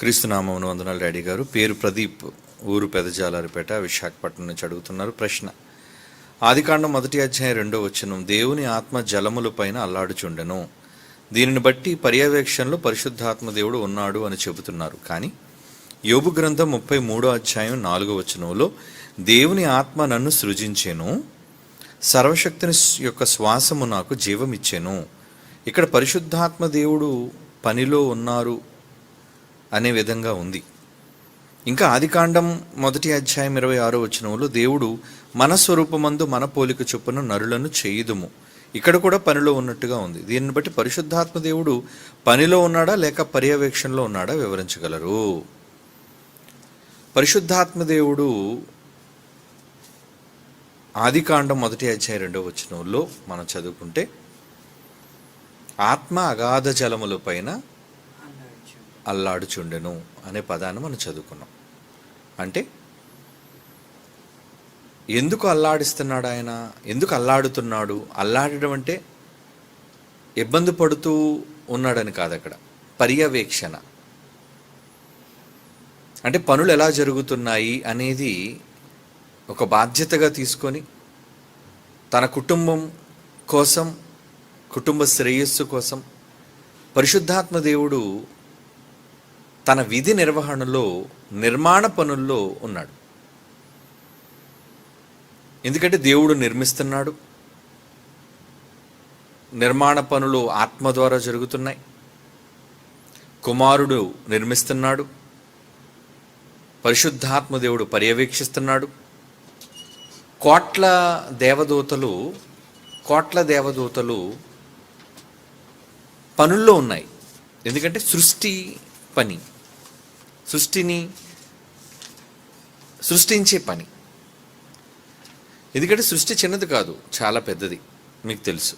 క్రీస్తునామమును వందనాలు డాడీ గారు. పేరు ప్రదీప్ ఊరు పెదజాలారిపేట విశాఖపట్నం నుంచి అడుగుతున్నారు ప్రశ్న. ఆదికాండం మొదటి అధ్యాయం రెండో వచనం. దేవుని ఆత్మ జలముల పైన అల్లాడుచుండెను. దీనిని బట్టి పర్యవేక్షణలో పరిశుద్ధాత్మ దేవుడు ఉన్నాడు అని చెబుతున్నారు. కానీ యోబు గ్రంథం ముప్పై మూడో అధ్యాయం నాలుగో వచనంలో దేవుని ఆత్మ నన్ను సృజించాను. సర్వశక్తిని యొక్క శ్వాసము నాకు జీవమిచ్చాను. ఇక్కడ పరిశుద్ధాత్మ దేవుడు పనిలో ఉన్నారు అనే విధంగా ఉంది. ఇంకా ఆదికాండం మొదటి అధ్యాయం ఇరవై ఆరో వచనంలో దేవుడు మన స్వరూపమందు మన పోలిక చొప్పున నరులను చేయుదుము. ఇక్కడ కూడా పనిలో ఉన్నట్టుగా ఉంది. దీన్ని బట్టి పరిశుద్ధాత్మ దేవుడు పనిలో ఉన్నాడా లేక పర్యవేక్షణలో ఉన్నాడా వివరించగలరు? పరిశుద్ధాత్మ దేవుడు ఆదికాండం మొదటి అధ్యాయం రెండవ వచనంలో మనం చదువుకుంటే ఆత్మ అగాధ జలముల పైన అల్లాడుచుండెను అనే పదాన్ని మనం చదువుకున్నాం. అంటే ఎందుకు అల్లాడిస్తున్నాడు ఆయన? ఎందుకు అల్లాడుతున్నాడు? అల్లాడడం అంటే ఇబ్బంది పడుతూ ఉన్నాడని కాదు అక్కడ. పర్యవేక్షణ. అంటే పనులు ఎలా జరుగుతున్నాయి అనేది ఒక బాధ్యతగా తీసుకొని తన కుటుంబం కోసం కుటుంబ శ్రేయస్సు కోసం పరిశుద్ధాత్మ దేవుడు తన విధి నిర్వహణలో నిర్మాణ పనుల్లో ఉన్నాడు. ఎందుకంటే దేవుడు నిర్మిస్తున్నాడు. నిర్మాణ పనులు ఆత్మ ద్వారా జరుగుతున్నాయి. కుమారుడు నిర్మిస్తున్నాడు. పరిశుద్ధాత్మ దేవుడు పర్యవేక్షిస్తున్నాడు. కోట్ల దేవదూతలు కోట్ల దేవదూతలు పనుల్లో ఉన్నాయి. ఎందుకంటే సృష్టి పని. సృష్టిని సృష్టించే పని. ఎందుకంటే సృష్టి చిన్నది కాదు చాలా పెద్దది మీకు తెలుసు.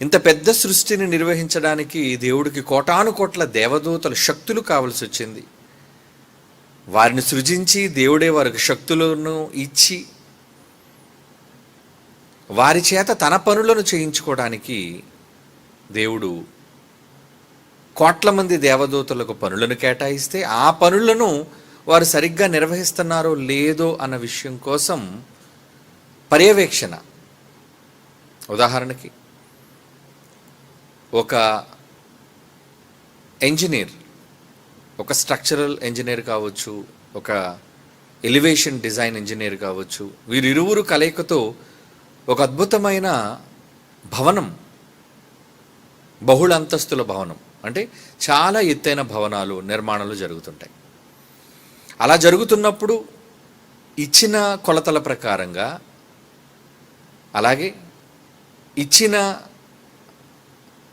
ఇంత పెద్ద సృష్టిని నిర్వహించడానికి దేవుడికి కోటాను కోట్ల దేవదూతల శక్తులు కావలసి వచ్చింది. వారిని సృజించి దేవుడే వారికి శక్తులను ఇచ్చి వారి చేత తన పనులను చేయించుకోవడానికి దేవుడు కోట్ల మంది దేవదూతలకు పనులను కేటాయిస్తే ఆ పనులను వారు సరిగ్గా నిర్వహిస్తున్నారో లేదో అన్న విషయం కోసం పర్యవేక్షణ. ఉదాహరణకి ఒక ఇంజనీర్ ఒక స్ట్రక్చరల్ ఇంజనీర్ కావచ్చు ఒక ఎలివేషన్ డిజైన్ ఇంజనీర్ కావచ్చు వీరిరువురు కలయికతో ఒక అద్భుతమైన భవనం బహుళ అంతస్తుల భవనం. అంటే చాలా ఎత్తైన భవనాలు నిర్మాణాలు జరుగుతుంటాయి. అలా జరుగుతున్నప్పుడు ఇచ్చిన కొలతల ప్రకారంగా అలాగే ఇచ్చిన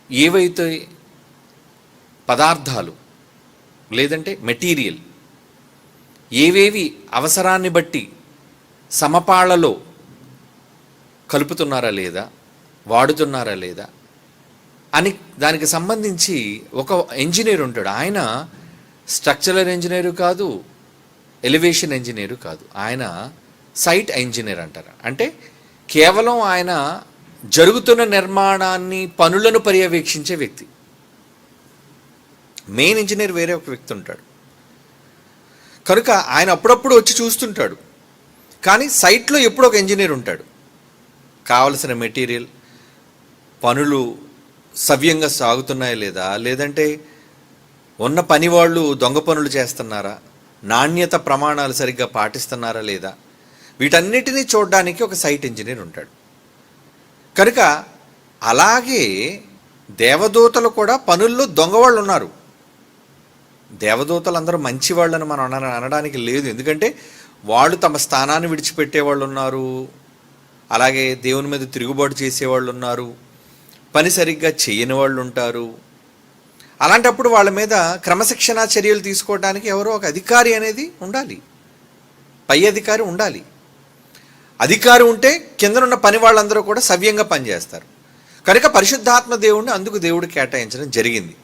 ఏవైతే పదార్థాలు లేదంటే మెటీరియల్ ఏవేవి అవసరాన్ని బట్టి సమపాళ్ళలో కలుపుతున్నారా లేదా వాడుతున్నారా లేదా అని దానికి సంబంధించి ఒక ఇంజనీర్ ఉంటాడు. ఆయన స్ట్రక్చరల్ ఇంజనీరు కాదు ఎలివేషన్ ఇంజనీరు కాదు. ఆయన సైట్ ఇంజనీర్ అంటారు. అంటే కేవలం ఆయన జరుగుతున్న నిర్మాణాన్ని పనులను పర్యవేక్షించే వ్యక్తి. మెయిన్ ఇంజనీర్ వేరే ఒక వ్యక్తి ఉంటాడు. కనుక ఆయన అప్పుడప్పుడు వచ్చి చూస్తుంటాడు. కానీ సైట్లో ఎప్పుడు ఒక ఇంజనీర్ ఉంటాడు. కావలసిన మెటీరియల్ పనులు సవ్యంగా సాగుతున్నాయా లేదా? లేదంటే ఉన్న పని వాళ్ళు దొంగ పనులు చేస్తున్నారా? నాణ్యత ప్రమాణాలు సరిగ్గా పాటిస్తున్నారా లేదా? వీటన్నిటినీ చూడడానికి ఒక సైట్ ఇంజనీర్ ఉంటాడు. కనుక అలాగే దేవదూతలు కూడా పనుల్లో దొంగవాళ్ళు ఉన్నారు. దేవదూతలు అందరూ మంచి వాళ్ళని మనం అన అనడానికి లేదు. ఎందుకంటే వాళ్ళు తమ స్థానాన్ని విడిచిపెట్టే వాళ్ళు ఉన్నారు. అలాగే దేవుని మీద తిరుగుబాటు చేసేవాళ్ళు ఉన్నారు. పని సరిగ్గా చేయని వాళ్ళు ఉంటారు అలాంటప్పుడు వాళ్ళ మీద క్రమశిక్షణా చర్యలు తీసుకోవడానికి ఎవరో ఒక అధికారి అనేది ఉండాలి. పై అధికారి ఉండాలి. అధికారి ఉంటే కిందనున్న పని వాళ్ళందరూ కూడా సవ్యంగా పనిచేస్తారు. కనుక పరిశుద్ధాత్మ దేవుడిని అందుకు దేవుడు కేటాయించడం జరిగింది.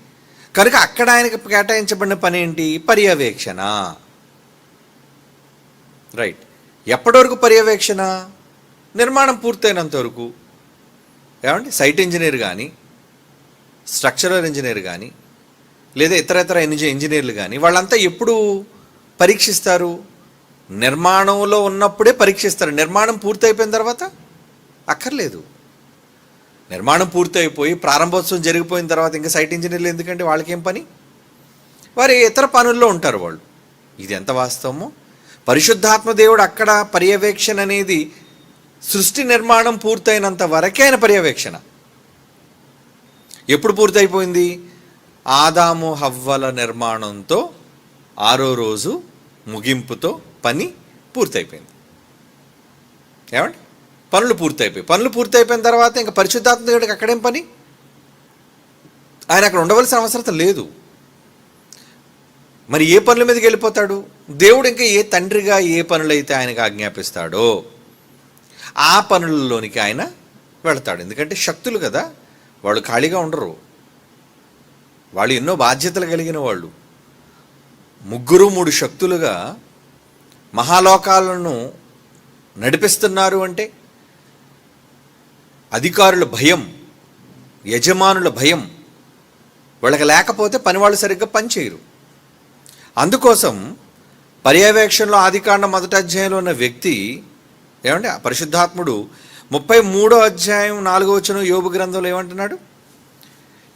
కనుక అక్కడ ఆయనకి కేటాయించబడిన పని ఏంటి? పర్యవేక్షణ. రైట్. ఎప్పటి వరకు పర్యవేక్షణ? నిర్మాణం పూర్తయినంత వరకు. ఏమండి? సైట్ ఇంజనీర్ కానీ స్ట్రక్చరల్ ఇంజనీర్ కానీ లేదా ఇతర ఇతర ఇంజ- ఇంజనీర్లు కానీ వాళ్ళంతా ఎప్పుడు పరీక్షిస్తారు? నిర్మాణంలో ఉన్నప్పుడే పరీక్షిస్తారు. నిర్మాణం పూర్తయిపోయిన తర్వాత అక్కర్లేదు. నిర్మాణం పూర్తయిపోయి ప్రారంభోత్సవం జరిగిపోయిన తర్వాత ఇంకా సైట్ ఇంజనీర్లు ఎందుకంటే వాళ్ళకేం పని? వారి ఇతర పనుల్లో ఉంటారు వాళ్ళు. ఇది ఎంత వాస్తవమో? పరిశుద్ధాత్మ దేవుడు అక్కడ పర్యవేక్షణ అనేది సృష్టి నిర్మాణం పూర్తయినంత వరకే ఆయన పర్యవేక్షణ. ఎప్పుడు పూర్తయిపోయింది? ఆదాము హవ్వల నిర్మాణంతో ఆరో రోజు ముగింపుతో పని పూర్తయిపోయింది. ఏమండి? పనులు పూర్తయిపోయి పనులు పూర్తయిపోయిన తర్వాత ఇంకా పరిశుద్ధాత్మ దేవుడికి అక్కడేం పని? ఆయన అక్కడ ఉండవలసిన అవసరం లేదు. మరి ఏ పనుల మీదకి వెళ్ళిపోతాడు? దేవుడు ఇంకా ఏ తండ్రిగా ఏ పనులైతే ఆయనకు ఆజ్ఞాపిస్తాడో ఆ పనులలోనికి ఆయన వెళతాడు. ఎందుకంటే శక్తులు కదా. వాళ్ళు ఖాళీగా ఉండరు. వాళ్ళు ఎన్నో బాధ్యతలు కలిగిన వాళ్ళు. ముగ్గురు మూడు శక్తులుగా మహాలోకాలను నడిపిస్తున్నారు అంటే అధికారుల భయం యజమానుల భయం. వాళ్ళకి లేకపోతే పని వాళ్ళు సరిగ్గా పనిచేయరు అందుకోసం పర్యవేక్షణలో ఆదికాండ మొదటి అధ్యాయంలో ఉన్న వ్యక్తి ఏమంటే ఆ పరిశుద్ధాత్ముడు ముప్పై మూడో అధ్యాయం నాలుగో వచ్చిన యోగు గ్రంథంలో ఏమంటున్నాడు?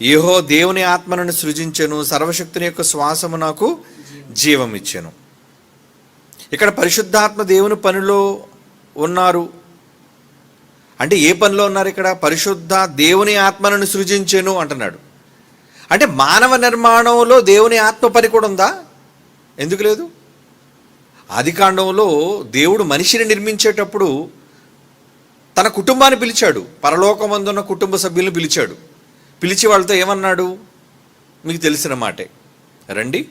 ఏహో దేవుని ఆత్మను సృజించెను సర్వశక్తుని యొక్క శ్వాసము నాకు జీవం ఇచ్చాను ఇక్కడ పరిశుద్ధాత్మ దేవుని పనిలో ఉన్నారు. అంటే ఏ పనిలో ఉన్నారు ఇక్కడ? పరిశుద్ధ దేవుని ఆత్మను సృజించెను అంటున్నాడు. అంటే మానవ నిర్మాణంలో దేవుని ఆత్మ పని కూడా ఉందా? ఎందుకు లేదు? ఆదికాండంలో దేవుడు మనిషిని నిర్మించేటప్పుడు తన కుటుంబాన్ని పిలిచాడు. పరలోకమందున్న కుటుంబ సభ్యులను పిలిచాడు. పిలిచి వాళ్ళతో ఏమన్నాడు? మీకు తెలిసిన మాటే. రండి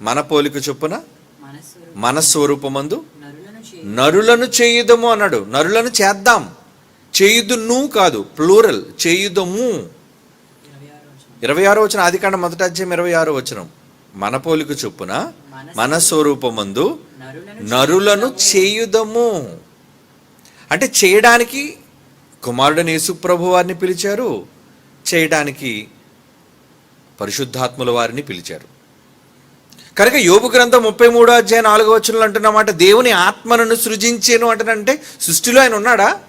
మన పోలిక చొప్పున మనస్సు మన స్వరూపమందు నరులను చేయి నరులను చేయుదము అన్నాడు. నరులను చేద్దాం. చేయుదును కాదు ప్లూరల్ చేయుదము. ఇరవై ఆరు వచ్చిన ఆదికాండ మొదటి అధ్యాయం ఇరవై ఆరో వచనం. మన పోలిక చొప్పున మన స్వరూపమందు నరులను చేయుదము. అంటే చేయడానికి కుమారుడని యేసుప్రభు వారిని పిలిచారు చేయడానికి పరిశుద్ధాత్ముల వారిని పిలిచారు. కనుక యోగు గ్రంథం ముప్పై మూడో అధ్యాయం నాలుగో వచనంలో అంటున్నమాట దేవుని ఆత్మను సృజించేను అంటానంటే సృష్టిలో ఆయన ఉన్నాడా?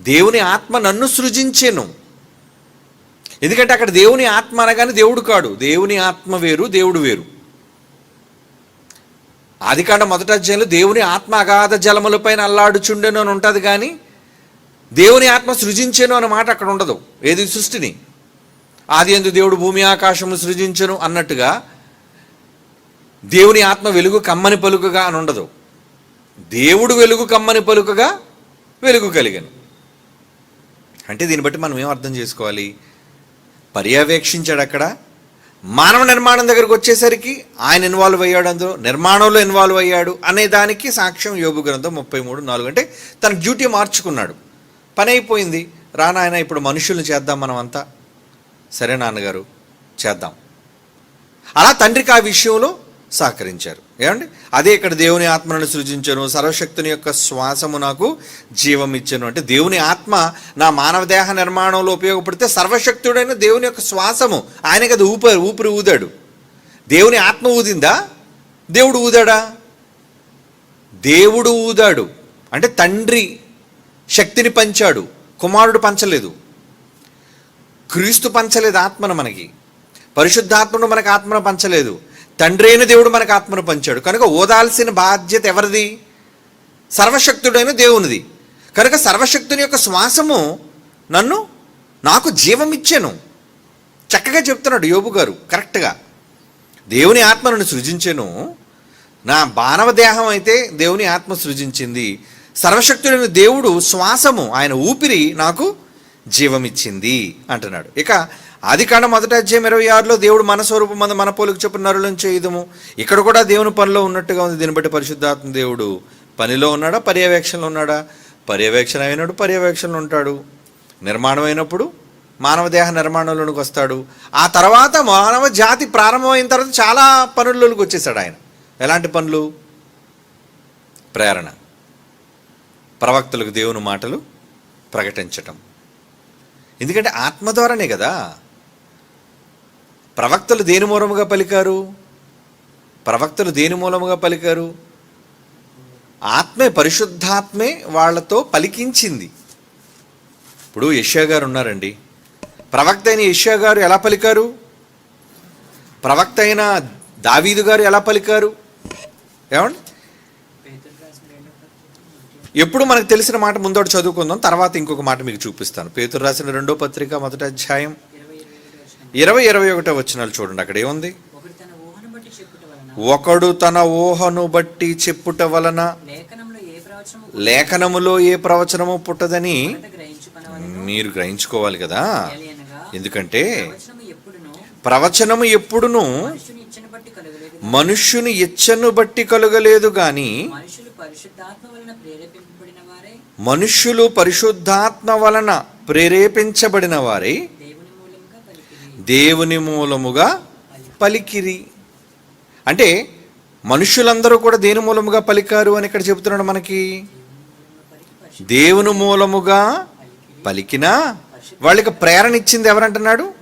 దేవుని ఆత్మ నన్ను సృజించాను. ఎందుకంటే అక్కడ దేవుని ఆత్మ అనగానే దేవుడు కాడు. దేవుని ఆత్మ వేరు దేవుడు వేరు. ఆదికాండ మొదటి అధ్యాయంలో దేవుని ఆత్మ అగాధ జలములపైన అల్లాడుచుండెను అని ఉంటుంది కానీ దేవుని ఆత్మ సృజించెను అన్న మాట అక్కడ ఉండదు. ఏది సృష్టిని? ఆది ఎందు దేవుడు భూమి ఆకాశము సృజించను అన్నట్టుగా దేవుని ఆత్మ వెలుగు కమ్మని పలుకుగా అని ఉండదు. దేవుడు వెలుగు కమ్మని పలుకగా వెలుగు కలిగను. అంటే దీన్ని బట్టి మనం ఏం అర్థం చేసుకోవాలి? పర్యవేక్షించాడు అక్కడ మానవ నిర్మాణం దగ్గరకు వచ్చేసరికి ఆయన ఇన్వాల్వ్ అయ్యాడు అందులో నిర్మాణంలో ఇన్వాల్వ్ అయ్యాడు అనే దానికి సాక్ష్యం యోగు గ్రంథం ముప్పై మూడు నాలుగు. అంటే తన డ్యూటీ మార్చుకున్నాడు. పని అయిపోయింది. రానాయన ఇప్పుడు మనుషుల్ని చేద్దాం మనం అంతా సరే నాన్నగారు చేద్దాం. అలా తండ్రికి ఆ విషయంలో సహకరించారు. ఏమండి? అదే ఇక్కడ దేవుని ఆత్మను సృజించను సర్వశక్తుని యొక్క శ్వాసము నాకు జీవం ఇచ్చను అంటే దేవుని ఆత్మ నా మానవ దేహ నిర్మాణంలో ఉపయోగపడితే సర్వశక్తుడైన దేవుని యొక్క శ్వాసము. ఆయన కదా ఊపిరి ఊపిరి ఊదాడు. దేవుని ఆత్మ ఊదిందా? దేవుడు ఊదాడా? దేవుడు ఊదాడు. అంటే తండ్రి శక్తిని పంచాడు. కుమారుడు పంచలేదు. క్రీస్తు పంచలేదు ఆత్మను మనకి. పరిశుద్ధాత్మను మనకు ఆత్మను పంచలేదు. తండ్రి అయిన దేవుడు మనకు ఆత్మను పంచాడు. కనుక ఓదాల్సిన బాధ్యత ఎవరిది? సర్వశక్తుడైన దేవునిది. కనుక సర్వశక్తుని యొక్క శ్వాసము నన్ను నాకు జీవం ఇచ్చాను చక్కగా చెప్తున్నాడు యోబు గారు కరెక్ట్గా. దేవుని ఆత్మ నన్ను సృజించాను. నా మానవ దేహం అయితే దేవుని ఆత్మ సృజించింది. సర్వశక్తుడైన దేవుడు శ్వాసము ఆయన ఊపిరి నాకు జీవమిచ్చింది అంటున్నాడు. ఇక ఆదికాండ మొదటి అధ్యాయం ఇరవై ఆరులో దేవుడు మన స్వరూపం మన మన పోలికి చొప్పున నరులను చేయదము. ఇక్కడ కూడా దేవుని పనిలో ఉన్నట్టుగా ఉంది. దీన్ని బట్టి పరిశుద్ధాత్మ దేవుడు పనిలో ఉన్నాడా? పర్యవేక్షణలో ఉన్నాడా? పర్యవేక్షణ అయినప్పుడు పర్యవేక్షణలో ఉంటాడు. నిర్మాణం అయినప్పుడు మానవ దేహ నిర్మాణంలోనికి వస్తాడు. ఆ తర్వాత మానవ జాతి ప్రారంభమైన తర్వాత చాలా పనుల్లోకి వచ్చేసాడు ఆయన. ఎలాంటి పనులు? ప్రేరణ. ప్రవక్తలకు దేవుని మాటలు ప్రకటించటం. ఎందుకంటే ఆత్మ ద్వారానే కదా ప్రవక్తలు దేని మూలముగా పలికారు? ప్రవక్తలు దేని మూలముగా పలికారు? ఆత్మే పరిశుద్ధాత్మే వాళ్ళతో పలికించింది. ఇప్పుడు యష్యా గారు ఉన్నారండి. ప్రవక్త అయిన యష్యా గారు ఎలా పలికారు? ప్రవక్త అయిన దావీదు గారు ఎలా పలికారు? ఏమండి? ఎప్పుడు మనకు తెలిసిన మాట ముందోటి చదువుకుందాం తర్వాత ఇంకొక మాట మీకు చూపిస్తాను. పేతురు రాసిన రెండో పత్రిక మొదటి అధ్యాయం ఇరవై ఇరవై ఒకటో వచనాలు చూడండి. అక్కడ ఏముంది? ఒకడు తన ఊహను బట్టి చెప్పుట వలన లేఖనములో ఏ ప్రవచనము పుట్టదని మీరు గ్రహించుకోవాలి కదా. ఎందుకంటే ప్రవచనము ఎప్పుడును మనుష్యుని ఇచ్చను బట్టి కలుగలేదు గాని మనుష్యులు పరిశుద్ధాత్మ వలన ప్రేరేపించబడిన వారే. దేవుని మూలముగా పలికిరి. అంటే మనుష్యులందరూ కూడా దేని మూలముగా పలికారు అని ఇక్కడ చెబుతున్నాడు మనకి? దేవుని మూలముగా పలికినా వాళ్ళకి ప్రేరణ ఇచ్చింది ఎవరంటున్నాడు?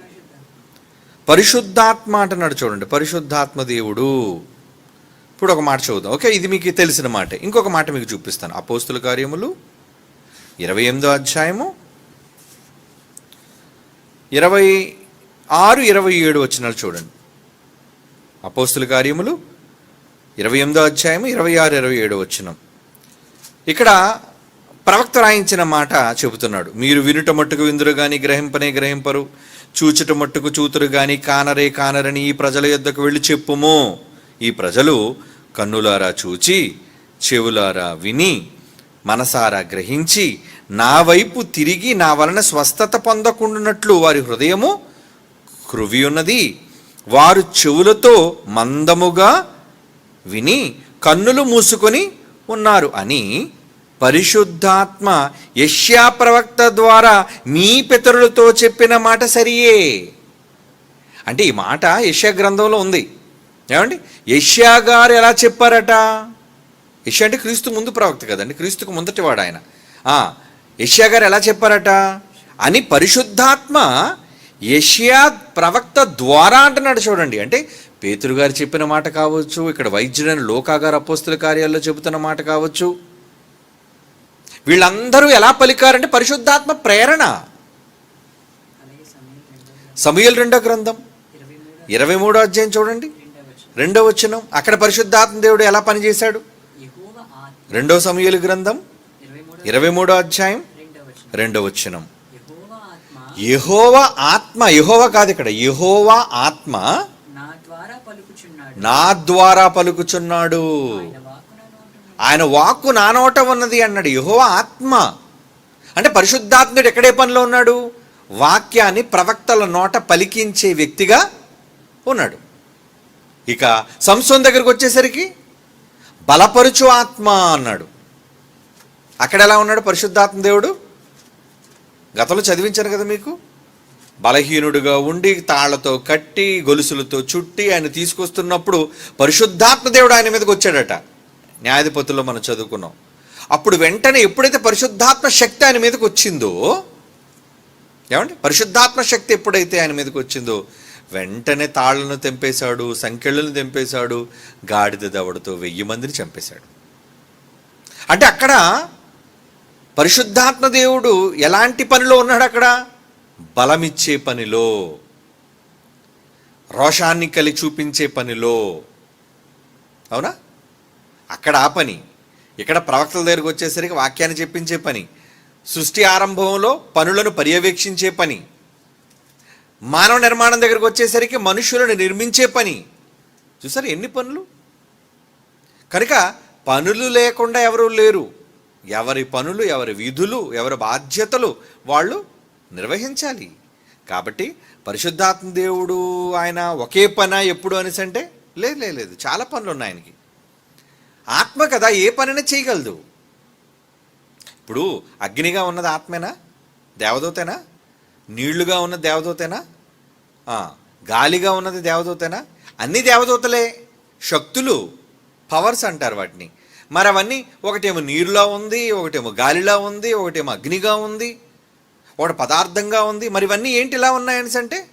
పరిశుద్ధాత్మ అంటున్నాడు చూడండి పరిశుద్ధాత్మ దేవుడు. ఇప్పుడు ఒక మాట చూద్దాం. ఓకే ఇది మీకు తెలిసిన మాట. ఇంకొక మాట మీకు చూపిస్తాను. అపోస్తుల కార్యములు ఇరవై ఎనిమిదో అధ్యాయము. ఇరవై ఆరు ఇరవై ఏడు వచ్చినాలు చూడండి. అపోస్తుల కార్యములు ఇరవై ఎనిమిదో అధ్యాయము ఇరవై ఆరు ఇరవై ఏడు వచ్చినం ఇక్కడ ప్రవక్త రాయించిన మాట చెబుతున్నాడు. మీరు వినుట మట్టుకు విందురు కానీ గ్రహింపనే గ్రహింపరు. చూచుట మట్టుకు చూతురు కానీ కానరే కానరని ఈ ప్రజల యొద్దకు వెళ్ళి చెప్పుము. ఈ ప్రజలు కన్నులారా చూచి చెవులారా విని మనసారా గ్రహించి నా వైపు తిరిగి నా వలన స్వస్థత పొందకుండానట్లు వారి హృదయము కృవి ఉన్నది. వారు చెవులతో మందముగా విని కన్నులు మూసుకొని ఉన్నారు అని పరిశుద్ధాత్మ యష్యా ప్రవక్త ద్వారా మీ పితరులతో చెప్పిన మాట సరియే. అంటే ఈ మాట యష్యా గ్రంథంలో ఉంది. ఏమండి? యష్యా గారు ఎలా చెప్పారట? యష్యా అంటే క్రీస్తు ముందు ప్రవక్త కదండి. క్రీస్తుకు ముందటివాడు ఆయన. యష్యా గారు ఎలా చెప్పారట? అని పరిశుద్ధాత్మ ఏషియా ప్రవక్త ద్వారా అంటున్నాడు చూడండి. అంటే పేతురు గారు చెప్పిన మాట కావచ్చు ఇక్కడ వైద్యుడైన లోకాగారు అపోస్తుల కార్యాల్లో చెబుతున్న మాట కావచ్చు. వీళ్ళందరూ ఎలా పలికారంటే పరిశుద్ధాత్మ ప్రేరణ. అలాగే రెండో సమయల్ రెండో గ్రంథం. ఇరవై మూడో అధ్యాయం చూడండి. రెండో వచనం. అక్కడ పరిశుద్ధాత్మ దేవుడు ఎలా పనిచేశాడు? రెండో సమయలు గ్రంథం. ఇరవై మూడో అధ్యాయం. రెండో వచనం. యహోవా ఆత్మ యహోవా కాదు ఇక్కడ యహోవా ఆత్మ నా ద్వారా పలుకుచున్నాడు. ఆయన వాక్కు నా నోట ఉన్నది అన్నాడు. యహోవా ఆత్మ. అంటే పరిశుద్ధాత్ముడు ఎక్కడే పనిలో ఉన్నాడు? వాక్యాన్ని ప్రవక్తల నోట పలికించే వ్యక్తిగా ఉన్నాడు. ఇక సంసోన్ దగ్గరికి వచ్చేసరికి బలపరుచు ఆత్మ అన్నాడు. అక్కడ ఎలా ఉన్నాడు పరిశుద్ధాత్మ దేవుడు? గతంలో చదివించాను కదా మీకు? బలహీనుడుగా ఉండి తాళ్ళతో కట్టి గొలుసులతో చుట్టి ఆయన తీసుకొస్తున్నప్పుడు పరిశుద్ధాత్మ దేవుడు ఆయన మీదకి వచ్చాడట. న్యాయాధిపతుల్లో మనం చదువుకున్నాం. అప్పుడు వెంటనే ఎప్పుడైతే పరిశుద్ధాత్మ శక్తి ఆయన మీదకి వచ్చిందో ఏమండి? పరిశుద్ధాత్మ శక్తి ఎప్పుడైతే ఆయన మీదకి వచ్చిందో వెంటనే తాళ్ళను తెంపేశాడు సంఖ్యలను తెంపేశాడు గాడిద దవడతో వెయ్యి మందిని చంపేశాడు. అంటే అక్కడ పరిశుద్ధాత్మ దేవుడు ఎలాంటి పనిలో ఉన్నాడు అక్కడ? బలమిచ్చే పనిలో రోషాన్ని కలి చూపించే పనిలో. అవునా? అక్కడ ఆ పని. ఇక్కడ ప్రవక్తల దగ్గరకు వచ్చేసరికి వాక్యాన్ని చెప్పించే పని. సృష్టి ఆరంభంలో పనులను పర్యవేక్షించే పని. మానవ నిర్మాణం దగ్గరకు వచ్చేసరికి మనుషులను నిర్మించే పని. చూసారు ఎన్ని పనులు? కనుక పనులు లేకుండా ఎవరు లేరు. ఎవరి పనులు ఎవరి విధులు ఎవరి బాధ్యతలు వాళ్ళు నిర్వహించాలి. కాబట్టి పరిశుద్ధాత్మ దేవుడు ఆయన ఒకే పన ఎప్పుడు అనేసి అంటే లేదు లేదు లేదు. చాలా పనులు ఉన్నాయి ఆయనకి. ఆత్మ కదా ఏ పనైనా చేయగలదు. ఇప్పుడు అగ్నిగా ఉన్నది ఆత్మేనా? దేవదూతేనా? నీళ్ళుగా ఉన్న దేవదూతేనా? గాలిగా ఉన్నది దేవదూతేనా? అన్ని దేవదూతలే. శక్తులు పవర్స్ అంటారు వాటిని. మరి అవన్నీ ఒకటేమో నీరులా ఉంది ఒకటేమో గాలిలా ఉంది ఒకటేమో అగ్నిగా ఉంది ఒకటి పదార్థంగా ఉంది. మరి ఇవన్నీ ఏంటి ఇలా ఉన్నాయని అంటే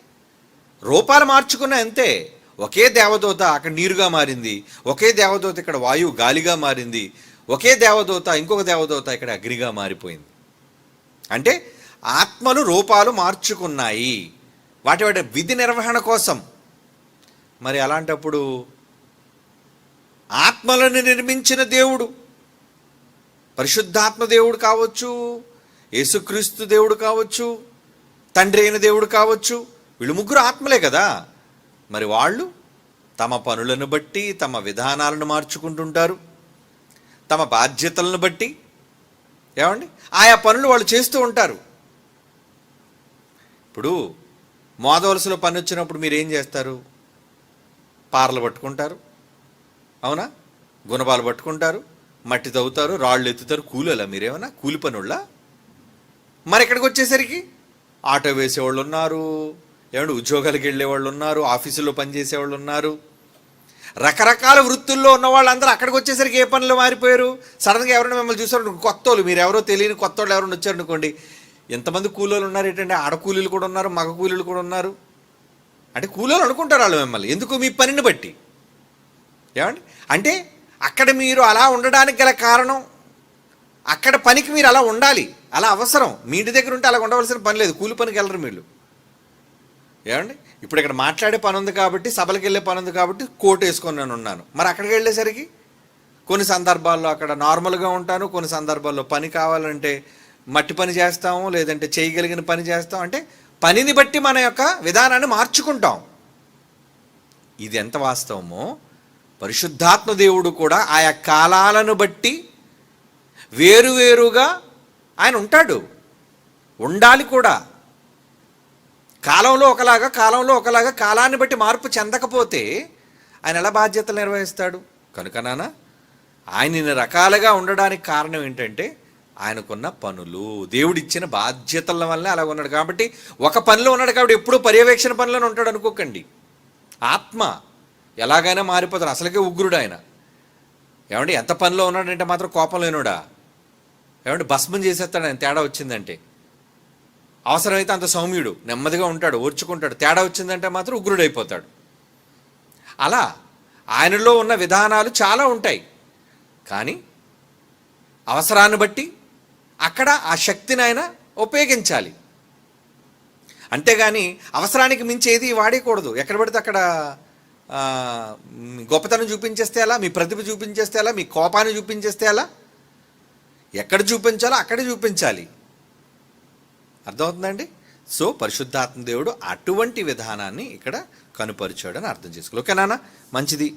రూపాలు మార్చుకున్న అంతే. ఒకే దేవదూత అక్కడ నీరుగా మారింది ఒకే దేవదూత ఇక్కడ వాయువు గాలిగా మారింది ఒకే దేవదూత ఇంకొక దేవదూత ఇక్కడ అగ్నిగా మారిపోయింది. అంటే ఆత్మలు రూపాలు మార్చుకున్నాయి. వాటి వాటి విధి నిర్వహణ కోసం. మరి అలాంటప్పుడు ఆత్మలను నిర్మించిన దేవుడు. పరిశుద్ధాత్మ దేవుడు కావచ్చు యేసుక్రీస్తు దేవుడు కావచ్చు తండ్రి అయిన దేవుడు కావచ్చు వీళ్ళు ముగ్గురు ఆత్మలే కదా. మరి వాళ్ళు తమ పనులను బట్టి తమ విధానాలను మార్చుకుంటుంటారు. తమ బాధ్యతలను బట్టి. ఏమండి? ఆయా పనులు వాళ్ళు చేస్తూ ఉంటారు. ఇప్పుడు మోదవలసలో పని వచ్చినప్పుడు మీరు ఏం చేస్తారు? పారలు పట్టుకుంటారు. అవునా? గుణపాలు పట్టుకుంటారు మట్టి తవ్వుతారు రాళ్ళు ఎత్తుతారు కూలీలా మీరేమన్నా? కూలి పనుళ్ళ? మరి ఇక్కడికి వచ్చేసరికి? ఆటో వేసేవాళ్ళు ఉన్నారు ఏమంటే ఉద్యోగాలకు వెళ్ళేవాళ్ళు ఉన్నారు ఆఫీసుల్లో పనిచేసేవాళ్ళు ఉన్నారు రకరకాల వృత్తుల్లో ఉన్న వాళ్ళందరూ అక్కడికి వచ్చేసరికి ఏ పనులు మారిపోయారు? సడన్గా ఎవరైనా మిమ్మల్ని చూసారు కొత్త వాళ్ళు మీరు ఎవరో తెలియని కొత్త వాళ్ళు ఎవరైనా వచ్చారనుకోండి ఎంతమంది కూలీలు ఉన్నారు ఏంటంటే ఆడ కూలీలు కూడా ఉన్నారు మగ కూలీలు కూడా ఉన్నారు. అంటే కూలీలు అనుకుంటారు వాళ్ళు మిమ్మల్ని. ఎందుకు? మీ పనిని బట్టి. ఏమండి? అంటే అక్కడ మీరు అలా ఉండడానికి గల కారణం అక్కడ పనికి మీరు అలా ఉండాలి అలా అవసరం. మీ ఇంటి దగ్గర ఉంటే అలా ఉండవలసిన పని లేదు కూలి పనికి వెళ్ళరు మీరు. ఏమండి? ఇప్పుడు ఇక్కడ మాట్లాడే పని ఉంది కాబట్టి సభలకు వెళ్ళే పని ఉంది కాబట్టి కోట్ వేసుకొని నేను ఉన్నాను. మరి అక్కడికి వెళ్ళేసరికి కొన్ని సందర్భాల్లో అక్కడ నార్మల్గా ఉంటాను కొన్ని సందర్భాల్లో పని కావాలంటే మట్టి పని చేస్తాము లేదంటే చేయగలిగిన పని చేస్తాం. అంటే పనిని బట్టి మన యొక్క విధానాన్ని మార్చుకుంటాం. ఇది ఎంత వాస్తవమో పరిశుద్ధాత్మ దేవుడు కూడా ఆయా కాలాలను బట్టి వేరువేరుగా ఆయన ఉంటాడు. ఉండాలి కూడా. కాలంలో ఒకలాగా కాలంలో ఒకలాగా కాలాన్ని బట్టి మార్పు చెందకపోతే ఆయన ఎలా బాధ్యతలు నిర్వహిస్తాడు? కనుక నాన్న ఆయన ఇన్ని రకాలుగా ఉండడానికి కారణం ఏంటంటే ఆయనకున్న పనులు. దేవుడిచ్చిన బాధ్యతల వల్లనే అలా ఉన్నాడు. కాబట్టి ఒక పనిలో ఉన్నాడు కాబట్టి ఎప్పుడూ పర్యవేక్షణ పనిలోనే ఉంటాడు అనుకోకండి. ఆత్మ ఎలాగైనా మారిపోతాడు. అసలుకే ఉగ్రుడు ఆయన. ఏమండి ఎంత పనిలో ఉన్నాడంటే మాత్రం కోపం లేనుడా ఏమంటే భస్మం చేసేస్తాడు ఆయన. తేడా వచ్చిందంటే. అవసరమైతే అంత సౌమ్యుడు నెమ్మదిగా ఉంటాడు ఓర్చుకుంటాడు. తేడా వచ్చిందంటే మాత్రం ఉగ్రుడైపోతాడు అలా ఆయనలో ఉన్న విధానాలు చాలా ఉంటాయి. కానీ అవసరాన్ని బట్టి అక్కడ ఆ శక్తిని ఆయన ఉపయోగించాలి. అంతేగాని అవసరానికి మించి ఏది వాడేయకూడదు. ఎక్కడ పడితే అక్కడ గొప్పతనం చూపించేస్తే ఎలా? మీ ప్రతిభ చూపించేస్తే ఎలా? మీ కోపాన్ని చూపించేస్తే ఎలా? ఎక్కడ చూపించాలో అక్కడే చూపించాలి. అర్థమవుతుందండి? సో పరిశుద్ధాత్మ దేవుడు అటువంటి విధానాన్ని ఇక్కడ కనుపరిచాడని అర్థం చేసుకోవాలి. ఓకే నాన్న? మంచిది.